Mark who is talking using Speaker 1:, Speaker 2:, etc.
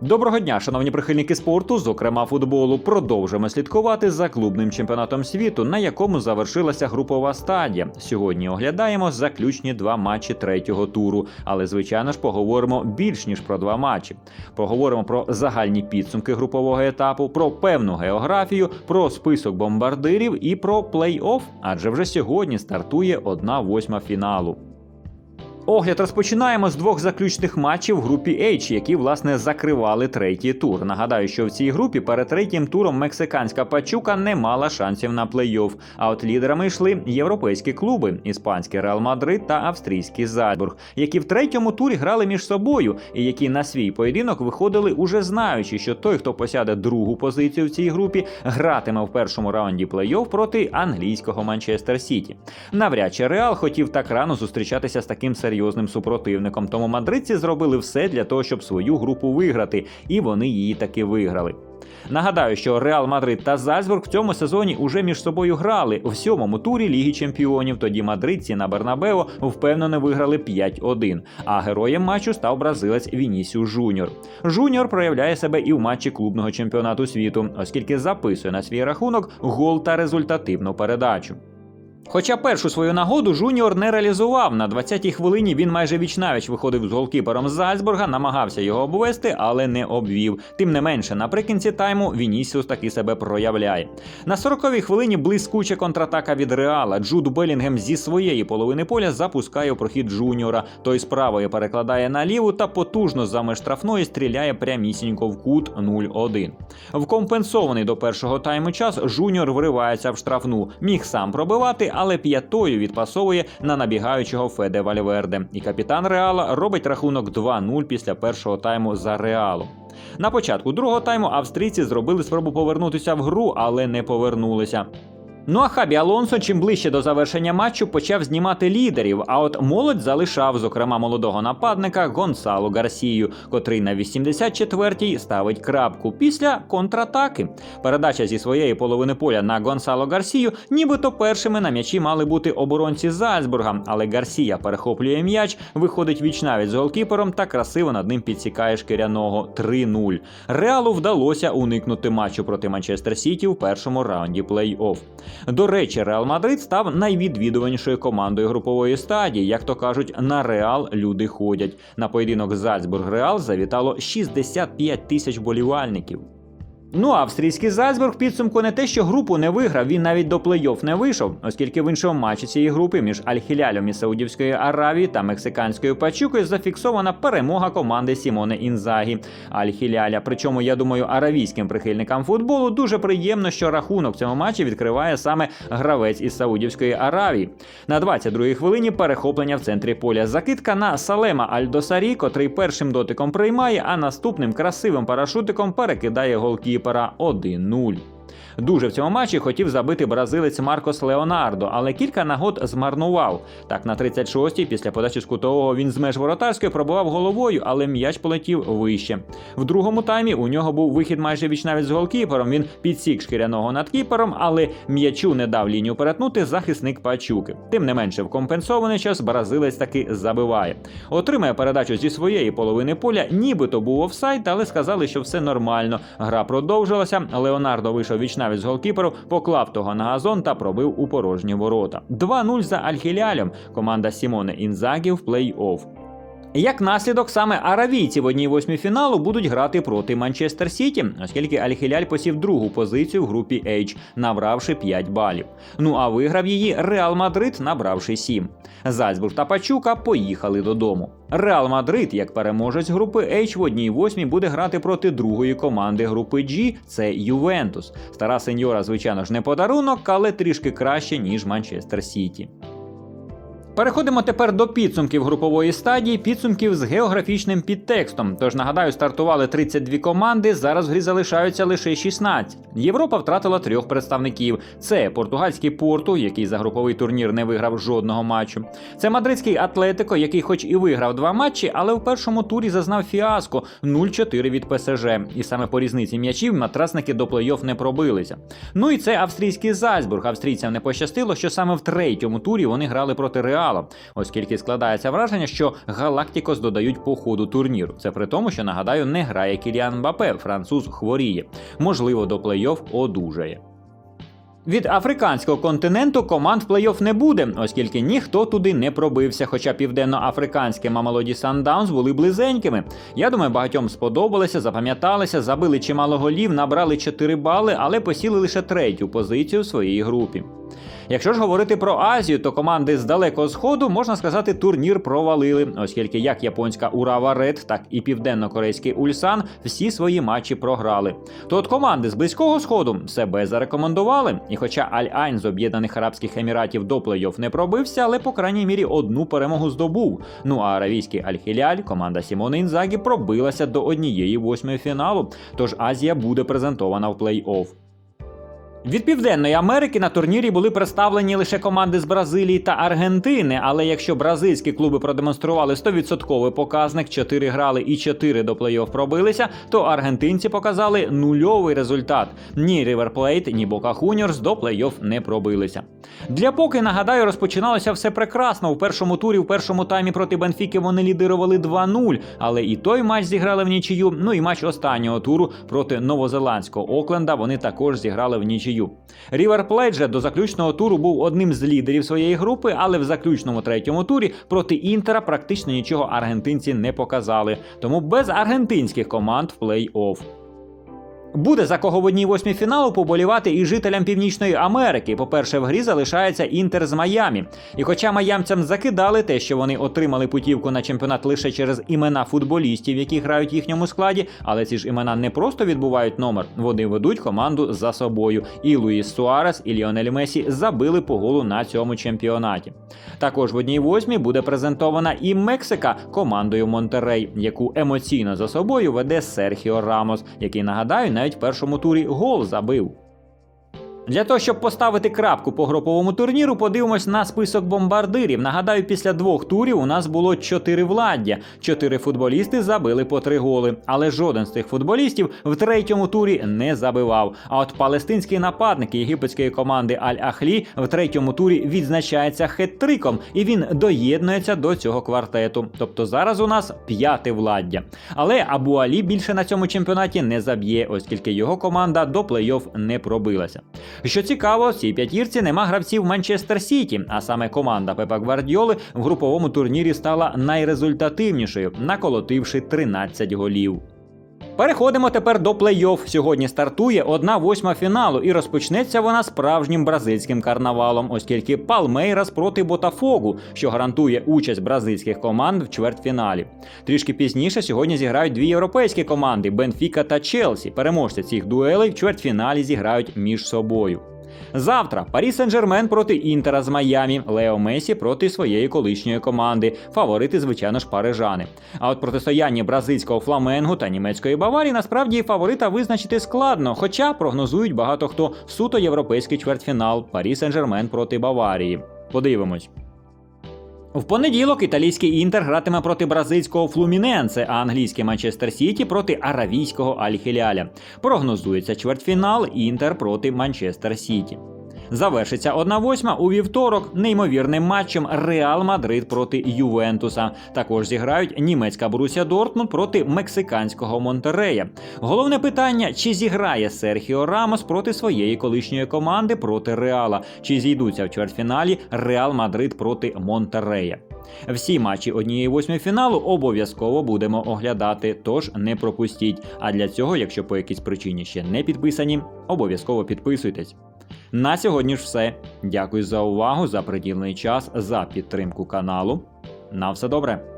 Speaker 1: Доброго дня, шановні прихильники спорту, зокрема футболу. Продовжуємо слідкувати за клубним чемпіонатом світу, на якому завершилася групова стадія. Сьогодні оглядаємо заключні два матчі третього туру. Але, звичайно ж, поговоримо більш ніж про два матчі. Поговоримо про загальні підсумки групового етапу, про певну географію, про список бомбардирів і про плей-офф. Адже вже сьогодні стартує одна восьма фіналу. Огляд розпочинаємо з двох заключних матчів групі H, які власне закривали третій тур. Нагадаю, що в цій групі перед третім туром мексиканська пачука не мала шансів на плей-офф. А от лідерами йшли європейські клуби: іспанський Реал Мадрид та австрійський Зальцбург, які в третьому турі грали між собою і які на свій поєдинок виходили уже знаючи, що той, хто посяде другу позицію в цій групі, гратиме в першому раунді плей-офф проти англійського Манчестер Сіті. Навряд чи Реал хотів так рано зустрічатися з таким серйозним супротивником. Тому мадридці зробили все для того, щоб свою групу виграти, і вони її таки виграли. Нагадаю, що Реал Мадрид та Зальцбург в цьому сезоні уже між собою грали у сьомому турі Ліги Чемпіонів. Тоді мадридці на Бернабео впевнено виграли 5-1. А героєм матчу став бразилець Вінісіу Жуніор. Жуніор проявляє себе і в матчі клубного чемпіонату світу, оскільки записує на свій рахунок гол та результативну передачу. Хоча першу свою нагоду Жуніор не реалізував. На 20-й хвилині він майже вічнавіч виходив з голкіпером з Зальцбурга, намагався його обвести, але не обвів. Тим не менше, наприкінці тайму Вінісіус таки себе проявляє. На 40-й хвилині блискуча контратака від Реала. Джуд Белінгем зі своєї половини поля запускає у прохід Жуніора. Той з правої перекладає на ліву та потужно за штрафної стріляє прямісінько в кут 0-1. Вкомпенсований до першого тайму час Жуніор вривається в штрафну. Міг сам пробивати, але п'ятою відпасовує на набігаючого Феде Вальверде. І капітан Реала робить рахунок 2-0 після першого тайму за Реалом. На початку другого тайму австрійці зробили спробу повернутися в гру, але не повернулися. Ну а Хабі Алонсо чим ближче до завершення матчу почав знімати лідерів. А от молодь залишав, зокрема, молодого нападника Гонсало Гарсію, котрий на 84-й ставить крапку після контратаки. Передача зі своєї половини поля на Гонсало Гарсію, нібито першими на м'ячі мали бути оборонці Зальцбурга, але Гарсія перехоплює м'яч, виходить вічнавість з голкіпером та красиво над ним підсікає шкіряного 3-0. Реалу вдалося уникнути матчу проти Манчестер Сіті в першому раунді плей-офф. До речі, Реал Мадрид став найвідвідуванішою командою групової стадії. Як то кажуть, на Реал люди ходять. На поєдинок Зальцбург Реал завітало 65 тисяч болівальників. Ну, австрійський Зальцбург підсумку не те, що групу не виграв, він навіть до плей-офф не вийшов, оскільки в іншому матчі цієї групи між Аль-Хілялем із Саудівської Аравії та мексиканською Пачукою зафіксована перемога команди Сімоне Інзагі Аль-Хіляля. Причому, я думаю, аравійським прихильникам футболу дуже приємно, що рахунок в цьому матчі відкриває саме гравець із Саудівської Аравії. На 22-й хвилині перехоплення в центрі поля. Закидка на Салема Альдосарі, котрий першим дотиком приймає, а наступним красивим парашутиком перекидає голкіпера 1-0. Дуже в цьому матчі хотів забити бразилець Маркос Леонардо, але кілька нагод змарнував. Так, на 36-й, після подачі з кутового він з меж воротарської пробував головою, але м'яч полетів вище. В другому таймі у нього був вихід майже вічнавість з голкіпером. Він підсік шкіряного над кіпером, але м'ячу не дав лінію перетнути захисник Пачуки. Тим не менше, в компенсований час бразилець таки забиває. Отримає передачу зі своєї половини поля, нібито був офсайд, але сказали, що все нормально. Гра продовжилася. Леонардо вийшов вічнавість з голкіперу, поклав того на газон та пробив у порожні ворота. 2-0 за Альхілялем. Команда Сімоне Інзагі в плей-офф. Як наслідок, саме аравійці в одній восьмій фіналу будуть грати проти Манчестер Сіті, оскільки Аль-Хіляль посів другу позицію в групі H, набравши 5 балів. Ну а виграв її Реал Мадрид, набравши 7. Зальцбург та Пачука поїхали додому. Реал Мадрид, як переможець групи H в одній восьмій, буде грати проти другої команди групи G – це Ювентус. Стара сеньора, звичайно ж, не подарунок, але трішки краще ніж Манчестер Сіті. Переходимо тепер до підсумків групової стадії, підсумків з географічним підтекстом. Тож нагадаю, стартували 32 команди, зараз в грі залишаються лише 16. Європа втратила трьох представників: це португальський порту, який за груповий турнір не виграв жодного матчу. Це мадридський Атлетико, який, хоч і виграв два матчі, але в першому турі зазнав фіаско 0-4 від ПСЖ. І саме по різниці м'ячів матрасники до плей-офф не пробилися. Ну і це австрійський Зальцбург. Австрійцям не пощастило, що саме в третьому турі вони грали проти Реалу. Реалом, оскільки складається враження, що Галактикос додають по ходу турніру. Це при тому, що нагадаю, не грає Кіліан Мбапе, француз хворіє. Можливо, до плей-офф одужає. Від африканського континенту команд плей-офф не буде, оскільки ніхто туди не пробився. Хоча південно-африканські Мамелоді Сандаунс були близенькими. Я думаю, багатьом сподобалося, запам'яталися, забили чимало голів, набрали 4 бали, але посіли лише третю позицію в своїй групі. Якщо ж говорити про Азію, то команди з далекого сходу можна сказати, турнір провалили, оскільки як японська Урава Ред, так і південно-корейський Ульсан всі свої матчі програли. То от команди з близького сходу себе зарекомендували. І хоча Аль-Айн з Об'єднаних Арабських Еміратів до плей-офф не пробився, але по крайній мірі одну перемогу здобув. Ну а аравійський Аль-Хіляль, команда Сімони Інзагі, пробилася до однієї восьмої фіналу. Тож Азія буде презентована в плей-офф. Від Південної Америки на турнірі були представлені лише команди з Бразилії та Аргентини. Але якщо бразильські клуби продемонстрували 100% показник, 4 грали і 4 до плей-офф пробилися, то аргентинці показали нульовий результат. Ні River ні Boca Juniors до плей-офф не пробилися. Для поки нагадаю, розпочиналося все прекрасно. У першому турі, в першому таймі проти Бенфіки вони лідирували 2-0, але і той матч зіграли в нічию. Ну і матч останнього туру проти новозеландського Окленда вони також зіграли в нічию. Рівер Плейт же до заключного туру був одним з лідерів своєї групи, але в заключному третьому турі проти Інтера практично нічого аргентинці не показали. Тому без аргентинських команд в плей-офф. Буде за кого в одній восьмій фіналу поболівати і жителям Північної Америки. По-перше, в грі залишається Інтер з Майамі. І хоча майамцям закидали те, що вони отримали путівку на чемпіонат лише через імена футболістів, які грають в їхньому складі, але ці ж імена не просто відбувають номер, вони ведуть команду за собою. І Луїс Суарес, і Ліонель Месі забили по голу на цьому чемпіонаті. Також в одній восьмій буде презентована і Мексика командою Монтерей, яку емоційно за собою веде Серхіо Рамос, який нагадаю навіть в першому турі гол забив. Для того, щоб поставити крапку по груповому турніру, подивимось на список бомбардирів. Нагадаю, після двох турів у нас було чотири владдя. Чотири футболісти забили по три голи. Але жоден з цих футболістів в третьому турі не забивав. А от палестинський нападник єгипетської команди Аль-Ахлі в третьому турі відзначається хет-триком, і він доєднується до цього квартету. Тобто зараз у нас п'яте владдя. Але Абу Алі більше на цьому чемпіонаті не заб'є, оскільки його команда до плей-офф не пробилася. Що цікаво, в цій п'ятірці нема гравців Манчестер Сіті, а саме команда Пепа Гвардіоли в груповому турнірі стала найрезультативнішою, наколотивши 13 голів. Переходимо тепер до плей-офф. Сьогодні стартує одна восьма фіналу, і розпочнеться вона справжнім бразильським карнавалом, оскільки Палмейрас проти Ботафогу, що гарантує участь бразильських команд в чвертьфіналі. Трішки пізніше сьогодні зіграють дві європейські команди Бенфіка та Челсі. Переможці цих дуелей в чвертьфіналі зіграють між собою. Завтра Парі Сен-Жермен проти Інтера з Майамі, Лео Месі проти своєї колишньої команди. Фаворити, звичайно ж, парижани. А от протистояння бразильського фламенгу та німецької Баварії насправді фаворита визначити складно, хоча прогнозують багато хто суто європейський чвертьфінал Парі Сен-Жермен проти Баварії. Подивимось. В понеділок італійський інтер гратиме проти бразильського Флуміненце, а англійський Манчестер Сіті проти аравійського Аль-Хіляля. Прогнозується чвертьфінал Інтер проти Манчестер Сіті. Завершиться 1-8 у вівторок неймовірним матчем Реал Мадрид проти Ювентуса. Також зіграють німецька Боруся Дортмунд проти мексиканського Монтерея. Головне питання: чи зіграє Серхіо Рамос проти своєї колишньої команди проти Реала, чи зійдуться в чвертьфіналі Реал Мадрид проти Монтерея. Всі матчі однієї восьмої фіналу обов'язково будемо оглядати, тож не пропустіть. А для цього, якщо по якійсь причині ще не підписані, обов'язково підписуйтесь. На сьогодні ж все. Дякую за увагу, за приділений час, за підтримку каналу. На все добре.